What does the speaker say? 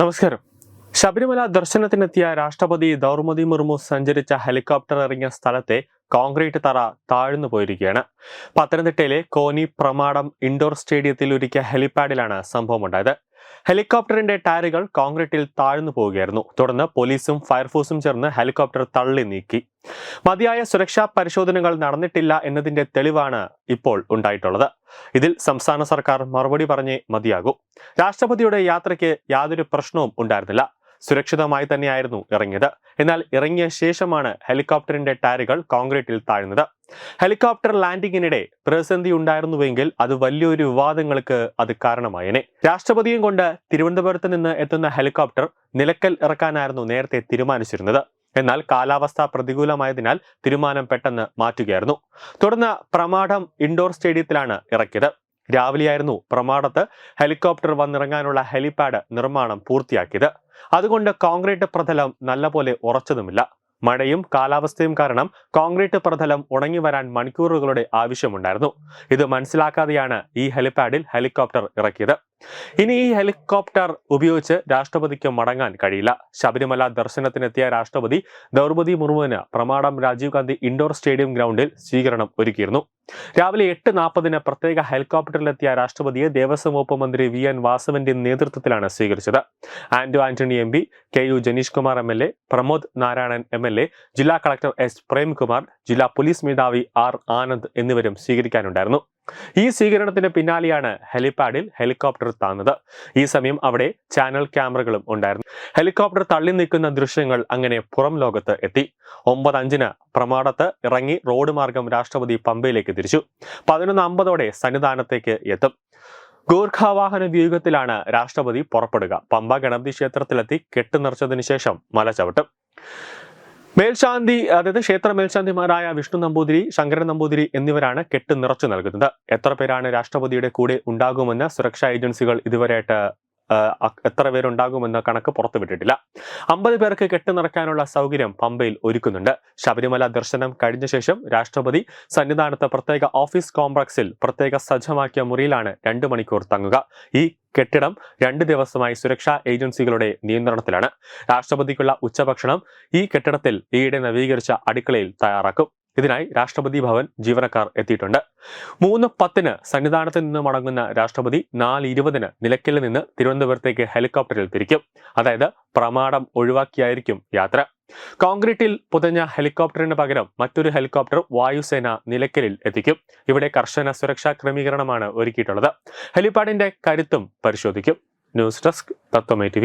നമസ്കാരം. ശബരിമല ദർശനത്തിനെത്തിയ രാഷ്ട്രപതി ദ്രൗപദി മുർമു സഞ്ചരിച്ച ഹെലികോപ്റ്റർ ഇറങ്ങിയ സ്ഥലത്തെ കോൺക്രീറ്റ് തറ താഴ്ന്നു പോയിരിക്കുകയാണ്. പത്തനംതിട്ടയിലെ കോനി പ്രമാടം ഇൻഡോർ സ്റ്റേഡിയത്തിൽ ഒരുക്കിയ ഹെലിപാഡിലാണ് സംഭവമുണ്ടായത്. ഹെലികോപ്റ്ററിന്റെ ടയറുകൾ കോൺക്രീറ്റിൽ താഴ്ന്നു പോവുകയായിരുന്നു. തുടർന്ന് പോലീസും ഫയർഫോഴ്സും ചേർന്ന് ഹെലികോപ്റ്റർ തള്ളി നീക്കി. മതിയായ സുരക്ഷാ പരിശോധനകൾ നടന്നിട്ടില്ല എന്നതിന്റെ തെളിവാണ് ഇപ്പോൾ ഉണ്ടായിട്ടുള്ളത്. ഇതിൽ സംസ്ഥാന സർക്കാർ മറുപടി പറഞ്ഞേ മതിയാകൂ. രാഷ്ട്രപതിയുടെ യാത്രയ്ക്ക് യാതൊരു പ്രശ്നവും ഉണ്ടായിരുന്നില്ല. സുരക്ഷിതമായി തന്നെയായിരുന്നു ഇറങ്ങിയത്. എന്നാൽ ഇറങ്ങിയ ശേഷമാണ് ഹെലികോപ്റ്ററിന്റെ ടയറുകൾ കോൺക്രീറ്റിൽ താഴ്ന്നത്. ഹെലികോപ്റ്റർ ലാൻഡിങ്ങിനിടെ പ്രതിസന്ധി ഉണ്ടായിരുന്നുവെങ്കിൽ അത് വലിയൊരു വിവാദങ്ങൾക്ക് അത് കാരണമായേനെ. രാഷ്ട്രപതിയും കൊണ്ട് തിരുവനന്തപുരത്ത് നിന്ന് എത്തുന്ന ഹെലികോപ്റ്റർ നിലക്കൽ ഇറക്കാനായിരുന്നു നേരത്തെ തീരുമാനിച്ചിരുന്നത്. എന്നാൽ കാലാവസ്ഥ പ്രതികൂലമായതിനാൽ തീരുമാനം പെട്ടെന്ന് മാറ്റുകയായിരുന്നു. തുടർന്ന് പ്രമാടം ഇൻഡോർ സ്റ്റേഡിയത്തിലാണ് ഇറക്കിയത്. രാവിലെയായിരുന്നു പ്രമാടത്ത് ഹെലികോപ്റ്റർ വന്നിറങ്ങാനുള്ള ഹെലിപാഡ് നിർമ്മാണം പൂർത്തിയാക്കിയത്. അതുകൊണ്ട് കോൺക്രീറ്റ് പ്രതലം നല്ലപോലെ ഉറച്ചതുമില്ല. മഴയും കാലാവസ്ഥയും കാരണം കോൺക്രീറ്റ് പ്രതലം ഉണങ്ങി വരാൻ മണിക്കൂറുകളുടെ ആവശ്യമുണ്ടായിരുന്നു. ഇത് മനസ്സിലാക്കാതെയാണ് ഈ ഹെലിപാഡിൽ ഹെലികോപ്റ്റർ ഇറക്കിയത്. ഇനി ഈ ഹെലികോപ്റ്റർ ഉപയോഗിച്ച് രാഷ്ട്രപതിക്ക് മടങ്ങാൻ കഴിയില്ല. ശബരിമല ദർശനത്തിനെത്തിയ രാഷ്ട്രപതി ദ്രൗപദി മുർമുവിന് പ്രമാടം രാജീവ് ഗാന്ധി ഇൻഡോർ സ്റ്റേഡിയം ഗ്രൗണ്ടിൽ സ്വീകരണം ഒരുക്കിയിരുന്നു. രാവിലെ എട്ട് നാൽപ്പതിന് പ്രത്യേക ഹെലികോപ്റ്ററിലെത്തിയ രാഷ്ട്രപതിയെ ദേവസ്വം വകുപ്പ് മന്ത്രി വി എൻ വാസവന്റെ നേതൃത്വത്തിലാണ് സ്വീകരിച്ചത്. Anto Antony M P K U Janeesh Kumar M L A Pramod Narayanan M L A ജില്ലാ കളക്ടർ എസ് പ്രേംകുമാർ ജില്ലാ പോലീസ് മേധാവി ആർ ആനന്ദ് എന്നിവരും സ്വീകരിക്കാനുണ്ടായിരുന്നു. ഈ സ്വീകരണത്തിന് പിന്നാലെയാണ് ഹെലിപാഡിൽ ഹെലികോപ്റ്റർ താന്നത്. ഈ സമയം അവിടെ ചാനൽ ക്യാമറകളും ഉണ്ടായിരുന്നു. ഹെലികോപ്റ്റർ തള്ളി നിൽക്കുന്ന ദൃശ്യങ്ങൾ അങ്ങനെ പുറം ലോകത്ത് എത്തി. ഒമ്പത് അഞ്ചിന് പ്രമാടത്ത് ഇറങ്ങി റോഡ് മാർഗം രാഷ്ട്രപതി പമ്പയിലേക്ക് തിരിച്ചു. പതിനൊന്ന് അമ്പതോടെ സന്നിധാനത്തേക്ക് എത്തും. ഗൂർഖാവാഹന വ്യൂഹത്തിലാണ് രാഷ്ട്രപതി പുറപ്പെടുക. പമ്പ ഗണപതി ക്ഷേത്രത്തിലെത്തി കെട്ടുനിറച്ചതിനു ശേഷം മല ചവിട്ടും. മേൽശാന്തി അതായത് ക്ഷേത്ര മേൽശാന്തിമാരായ വിഷ്ണു നമ്പൂതിരി ശങ്കരൻ നമ്പൂതിരി എന്നിവരാണ് കെട്ട് നിറച്ചു നൽകുന്നത്. എത്ര പേരാണ് രാഷ്ട്രപതിയുടെ കൂടെ ഉണ്ടാകുമെന്ന് സുരക്ഷാ ഏജൻസികൾ ഇതുവരെയായിട്ട് എത്ര പേരുണ്ടാകുമെന്ന കണക്ക് പുറത്തുവിട്ടിട്ടില്ല. അമ്പത് പേർക്ക് കെട്ട് നിറയ്ക്കാനുള്ള സൗകര്യം പമ്പയിൽ ഒരുക്കുന്നുണ്ട്. ശബരിമല ദർശനം കഴിഞ്ഞ ശേഷം രാഷ്ട്രപതി സന്നിധാനത്ത് പ്രത്യേക ഓഫീസ് കോംപ്ലക്സിൽ പ്രത്യേക സജ്ജമാക്കിയ മുറിയിലാണ് രണ്ട് മണിക്കൂർ തങ്ങുക. ഈ കെട്ടിടം രണ്ട് ദിവസമായി സുരക്ഷാ ഏജൻസികളുടെ നിയന്ത്രണത്തിലാണ്. രാഷ്ട്രപതിക്കുള്ള ഉച്ചഭക്ഷണം ഈ കെട്ടിടത്തിൽ ഈയിടെ നവീകരിച്ച അടുക്കളയിൽ തയ്യാറാക്കും. ഇതിനായി രാഷ്ട്രപതി ഭവൻ ജീവനക്കാർ എത്തിയിട്ടുണ്ട്. മൂന്ന് പത്തിന് സന്നിധാനത്ത് നിന്ന് മടങ്ങുന്ന രാഷ്ട്രപതി നാല് ഇരുപതിന് നിലയ്ക്കലിൽ നിന്ന് തിരുവനന്തപുരത്തേക്ക് ഹെലികോപ്റ്ററിൽ തിരിക്കും. അതായത് പ്രമാടം ഒഴിവാക്കിയായിരിക്കും യാത്ര. കോൺക്രീറ്റിൽ പുതഞ്ഞ ഹെലികോപ്റ്ററിന് പകരം മറ്റൊരു ഹെലികോപ്റ്റർ വായുസേന നിലയ്ക്കലിൽ എത്തിക്കും. ഇവിടെ കർശന സുരക്ഷാ ക്രമീകരണമാണ് ഒരുക്കിയിട്ടുള്ളത്. ഹെലിപാഡിന്റെ കരുത്തും പരിശോധിക്കും. News desk തത്വമേ T